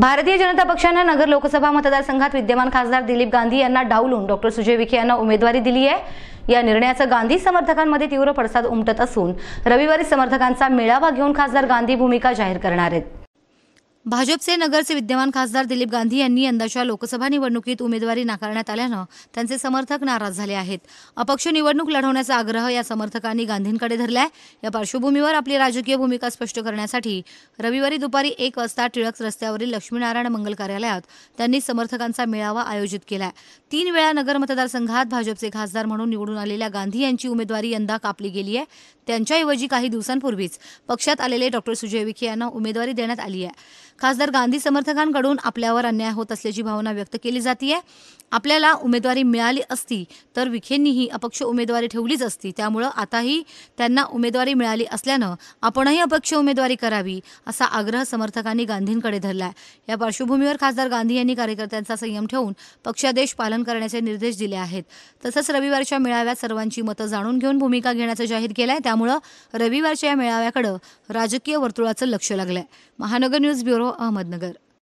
भारतीय जनता पक्षानं नगर लोकसभा मतदारसंघात विद्यमान खासदार दिलीप गांधी यांना डावलून डॉक्टर सुजय विखे यांना उमेदवारी दिली आहे. या निर्णयाचं गांधी समर्थकांमध्ये तीव्र पडसाद उमटत असून रविवारी समर्थकांचा मेळावा घेऊन खासदार गांधी भूमिका जाहीर करणार आहेत. भाजपचे नगरचे विद्यमान खासदार दिलीप गांधी यांनी यंदाच्या लोकसभा निवडणुकीत उमेदवारी नाकारण्यात आल्यानं त्यांचे समर्थक नाराज झाले आहेत. अपक्ष निवडणूक लढवण्याचा आग्रह या समर्थकांनी गांधींकडे धरलाय. या पार्श्वभूमीवर आपली राजकीय भूमिका स्पष्ट करण्यासाठी रविवारी दुपारी एक वाजता टिळक रस्त्यावरील लक्ष्मीनारायण मंगल कार्यालयात त्यांनी समर्थकांचा मेळावा आयोजित केलाय. तीन वेळा नगर मतदारसंघात भाजपचे खासदार म्हणून निवडून आलेल्या गांधी यांची उमेदवारी यंदा कापली गेली आहे. त्यांच्याऐवजी काही दिवसांपूर्वीच पक्षात आलेले डॉक्टर सुजय विखे यांना उमेदवारी देण्यात आली आहे. खासदार गांधी समर्थकांकडून आपल्यावर अन्याय होत असल्याची भावना व्यक्त केली जाते आपल्याला उमेदवारी मिळाली असती तर विखेंनीही अपक्ष उमेदवारी ठेवलीच असती. त्यामुळं आताही त्यांना उमेदवारी मिळाली असल्यानं आपणही अपक्ष उमेदवारी करावी असा आग्रह समर्थकांनी गांधींकडे धरलाय. या पार्श्वभूमीवर खासदार गांधी यांनी कार्यकर्त्यांचा संयम ठेवून पक्षादेश पालन करण्याचे निर्देश दिले आहेत. तसंच रविवारच्या मेळाव्यात सर्वांची मतं जाणून घेऊन भूमिका घेण्याचं जाहीर केलंय. त्यामुळं रविवारच्या या मेळाव्याकडं राजकीय वर्तुळाचं लक्ष लागलंय. महानगर न्यूज ब्युरो अहमदनगर.